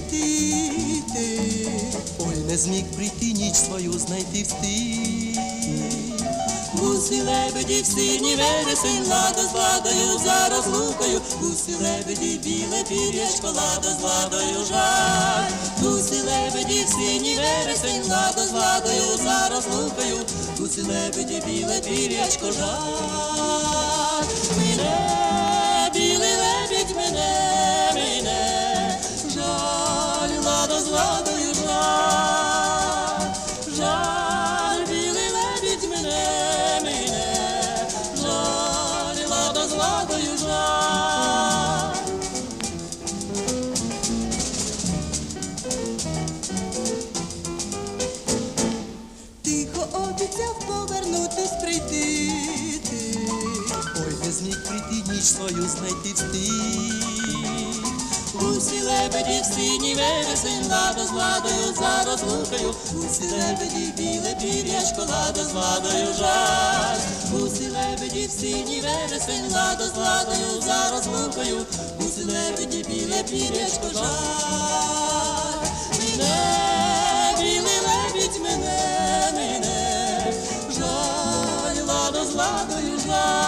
прийти ти, ой, не зміг прийти, ніч свою знайти в встиг. Гусі лебеді в сині вересень, лада з ладою за розлукою, гусі лебеді, біле пір'ячко, лада з ладою жаль. Гусі лебеді в сині вересень, лада з ладою за розлукою, гусі лебеді, біле пір'ячко жаль. Обіцяв повернутись прийти. ти. Ой, не зміг прийти ніч свою знайти встиг. Гусі лебеді в синій вересень, лада з ладою за розлукою, гусі лебеді, біле пір'ячко, лада з ладою жаль. Гусі лебеді в синій вересень, лада з ладою за розлукою, гусі лебеді, біле пір'ячко, жаль. todos nós.